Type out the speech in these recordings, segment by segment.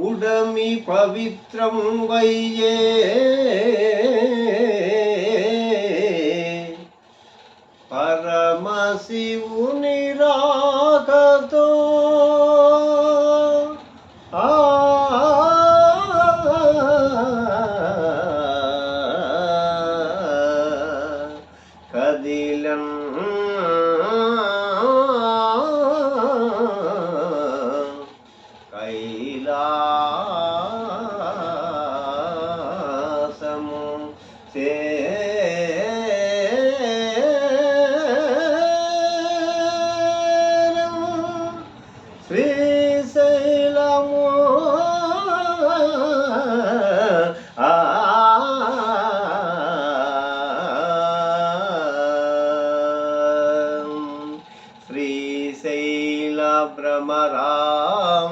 ఉడమి పవిత్రం వయ్యే పరమశివుని శ్రీశైల భ్రమరాంబికా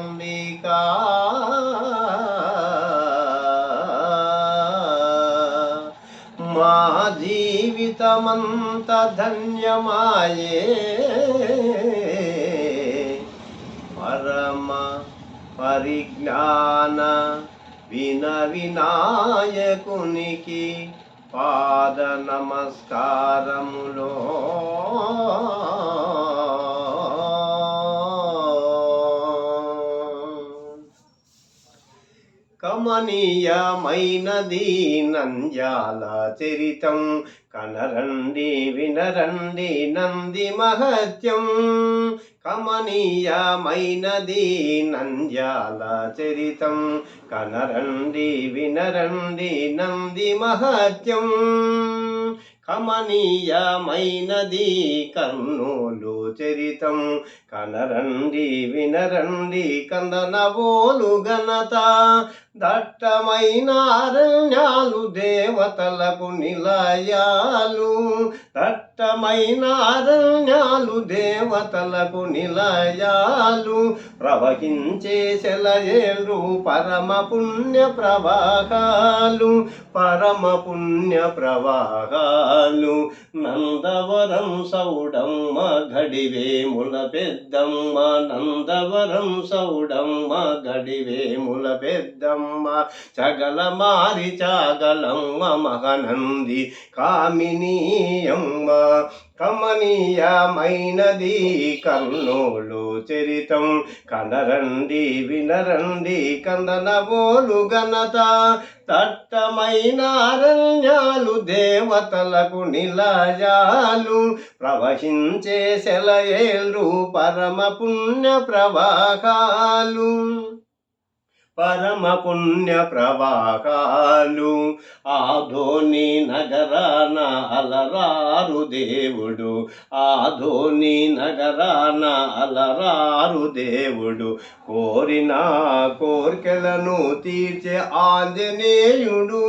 మా జీవితమంత ధన్యమాయే పరమ పరిజ్ఞాన విన వినాయకునికి పాద నమస్కారములో కమనీయమైనది నంజాల చరితం. కనరండి వినరండి నంది మహత్యం. కమనీయమైనది నంజాల చరితం. కనరండి వినరండి నంది మహత్యం. కమనీయమైనది కర్నూలు చరితం. కనరండి వినరండి కందనవోలు ఘనత. దట్టమైన అరణ్యాలు దేవతలకు నిలయాలు. దట్టమైన అరణ్యాలు దేవతలకు నిలయాలు. ప్రవహించే శలయేలు పరమ పుణ్య ప్రవాహాలు. పరమ పుణ్య ప్రవాహాలు. నందవరం సౌడమ్మ గడివేముల పెద్దమ్మ. నందవరం సౌడమ్మ గడివేముల పెద్దమ్మ. చగల మారి చాగలమ్మ మహనంది కామినీయమ్మ కమనీయమైనది కన్నోలు చరితం కనరండి వినరండి కందనబోలు ఘనత దట్టమైన అరణ్యాలు దేవతలకు నిలయాలు ప్రవహించే సెలయేళ్ళు పరమ పుణ్య ప్రవాహాలు పరమ పుణ్య ప్రవాహాలు. ఆధోని నగరాన అలరారు దేవుడు. ఆధోని నగరాన అలరారు దేవుడు. కోరిన కోర్కెలను తీర్చే ఆంజనేయుడు.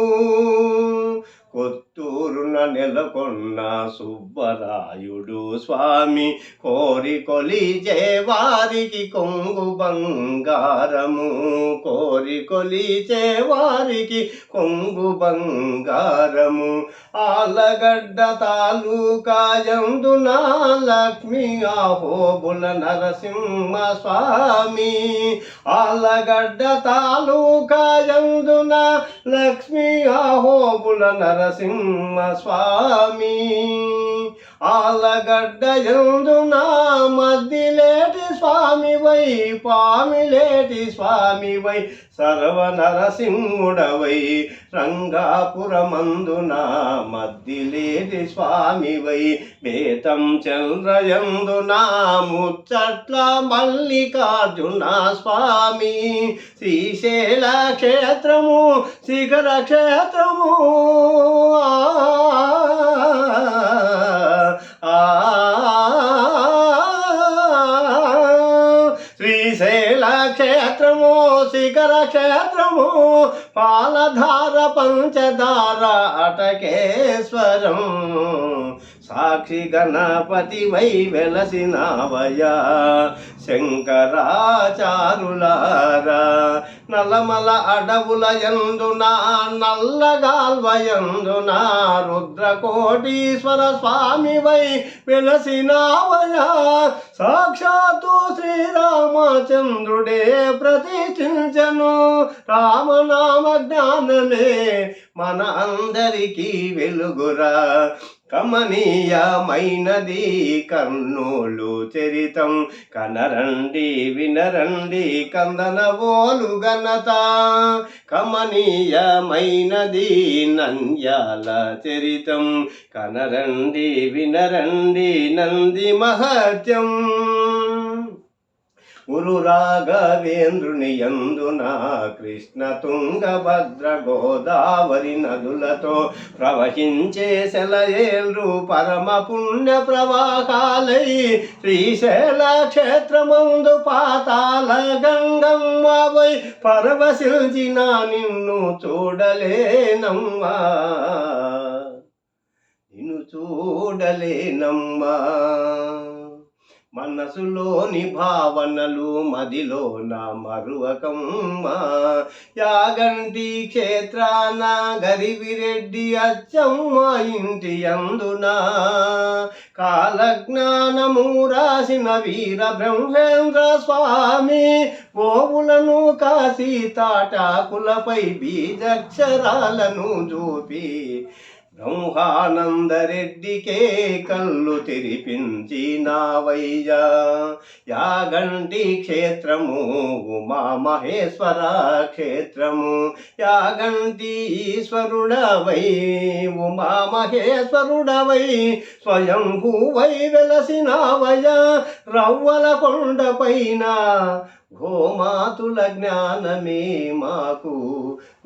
కొత్తూరున నెలకొన్న సుబ్బరాయుడు స్వామి కోరి కొలిచే వారికి కొంగు బంగారము. కోరి కొలిచే వారికి కొంగు బంగారము. ఆలగడ్డ తాలూకాయందున లక్ష్మి ఆహోబుల నరసింహ స్వామి. ఆలగడ్డ తాలూకాయందున లక్ష్మి ఆహోబుల నరసింహ స్వామి ఆలగడ్డ ఎందున మద్దిలేటి స్వామి వై పామిలేటి స్వామి వై సర్వ నరసింహుడవై రంగాపురమందున మద్దిలేటి స్వామి వై బేతం చంద్రయందున ముచ్చట్ల మల్లికార్జున స్వామి శ్రీశైల క్షేత్రము శిఖర క్షేత్రము. ఆ, శ్రీశైల క్షేత్రము శిఖర క్షేత్రము పాలధార పంచదార అటకేశ్వరం. సాక్షి గణపతి వై వెలసినావయా శంకరాచారులారా నలమల అడవుల యందున నల్లగాల్వయందునా రుద్రకోటీశ్వర స్వామివై వెలసినావయా సాక్షాత్తు శ్రీరామచంద్రుడే ప్రతిష్ఠించను రామనామ జ్ఞానమే మన అందరికీ వెలుగురా. కమనీయమైనది కర్నూలు చరితం. కనరండి వినరండి కందనవోలు ఘనత. కమనీయమైనది నంద్యాల చరితం. కనరండి వినరండి నంది మహత్యం. గురు రాఘవేంద్రుని ఎందున కృష్ణ తుంగభద్ర గోదావరి నదులతో ప్రవహించే శలయేళ్ళు పరమ పుణ్య ప్రవాహాలై శ్రీశైల క్షేత్రమందు పాతాల గంగమ్మవై పరవశిల్చిన నిన్ను చూడలేనమ్మా. నిన్ను చూడలేనమ్మా. మనసులోని భావనలు మదిలో నా మరువకమ్మా. యాగంటి క్షేత్రాన గరివిరెడ్డి అచ్చమ్మ ఇంటి అందునా. కాలజ్ఞానము రాసిన వీర బ్రహ్మేంద్ర స్వామి. గోవులను కాసి తాటాకులపై బీజక్షరాలను చూపి. బ్రహ్మానందరెడ్డికే కళ్ళు తెరిపించినావయ్యా యాగంటి క్షేత్రము ఉమామహేశ్వర క్షేత్రము. యాగంటి ఈశ్వరుడవై ఉమా మహేశ్వరుడవై స్వయంభూవై వెలసినావయ్యా. రవ్వల కొండపైన గోమాతుల జ్ఞానమే మాకు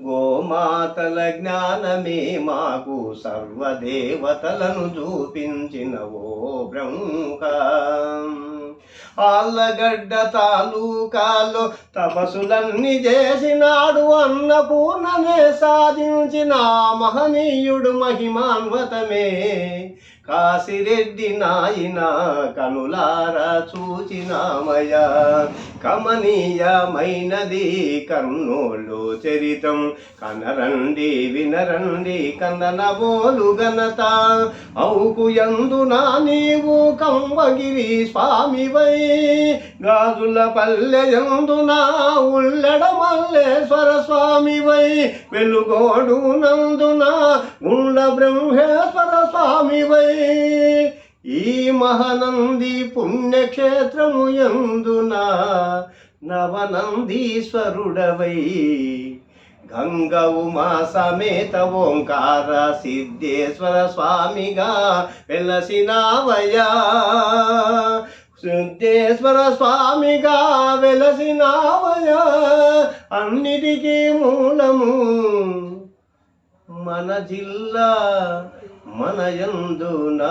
గోమాతల జ్ఞానమే మాకు సర్వదేవతలను చూపించిన ఓ బ్రహ్మ. ఆళ్ళగడ్డ తాలూకాలో తపసులన్నీ చేసినాడు అన్నపూర్ణనే సాధించిన మహనీయుడు మహిమాన్వతమే. కాశిరెడ్డి నాయన కనులారా చూచినామయ కమనీయమైనది కర్ణోళ్ళు చరితం. కనరండి వినరండి కందనబోలు ఘనత. అవుకు ఎందునా నీవు కంబగిరి స్వామివై. గాజుల పల్లె ఎందునా ఉల్లెడ మల్లేశ్వర స్వామివై. వెలుగోడు నందున ఉండ బ్రహ్మేశ్వర స్వామివై. ఈ మహనంది పుణ్యక్షేత్రము ఎందున? నవనందీశ్వరుడవై. గంగ మా సమేత ఓంకార సిద్ధేశ్వర స్వామిగా వెలసినావయ్యా. సిద్ధేశ్వర స్వామిగా వెలసినావయ్యా. అన్నిటికీ మూలము మన జిల్లా మన యందున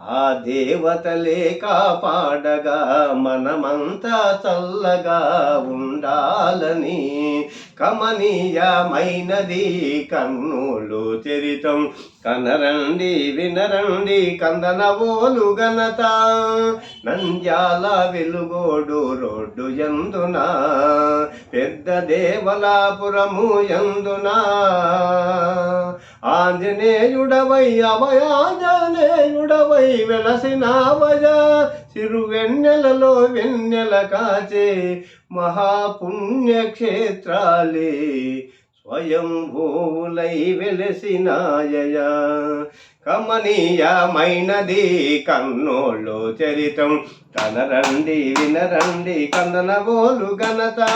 ఆ దేవతలే కాపాడగా మనమంతా చల్లగా ఉండాలని కమనీయమైనది కన్నులు చరితం కనరండి వినరండి కందనవోలు ఘనత. నంద్యాల వెలుగోడు రోడ్డు ఎందున? పెద్ద దేవలాపురము ఎందున? ఆంజనేయుడవై అభయాంజనేయుడవై వెలసినావయ చిరు వెన్నెలలో వెన్నెల కాచే మహాపుణ్యక్షేత్రాలే. స్వయంభూలై వెలసినాయ కమనీయమైనది కన్నోళ్ళు చరితం. కనరండి వినరండి కందనబోలు ఘనత.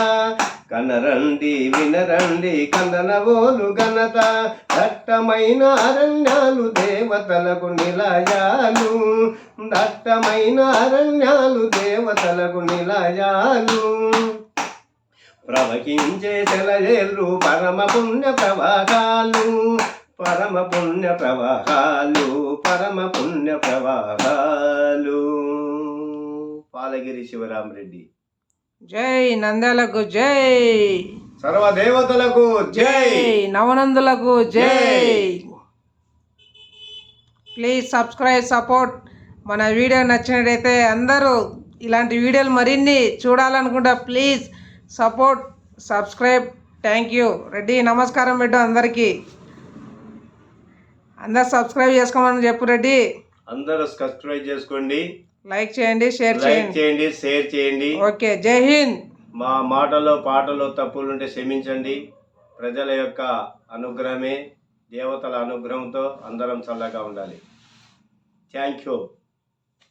కనరండి వినరండి కందనబోలు ఘనత. దట్టమైన అరణ్యాలు దేవతలకు నిలయాలు. దట్టమైన అరణ్యాలు దేవతలకు నిలయాలు. ప్రవహించే తెలయేళ్ళు పరమ పుణ్య ప్రవాహాలు పరమ పుణ్య ప్రవాహాలు పరమ పుణ్య ప్రవాహాలు. పాలగిరి శివరామరెడ్డి. జై నంద్యాలకు జై. సర్వదేవతలకు జై. నవనందులకు జై. ప్లీజ్ సబ్స్క్రైబ్ సపోర్ట్ మన వీడియో నచ్చినట్టయితే అందరూ ఇలాంటి వీడియోలు మరిన్ని చూడాలనుకుంటే please support subscribe. Thank you Reddy నమస్కారం బిడ్డ అందరికీ. అందరు సబ్స్క్రైబ్ చేసుకోమని చెప్పు రెడ్డి. అందరూ సబ్స్క్రైబ్ చేసుకోండి. లైక్ చేయండి షేర్ లైక్ చేయండి. చేయండి షేర్ చేయండి. ఓకే జై హింద్ మా మాటలో పాటలో తప్పులుంటే క్షమించండి. ప్రజల యొక్క అనుగ్రహమే దేవతల అనుగ్రహంతో అందరం చల్లగా ఉండాలి. Thank you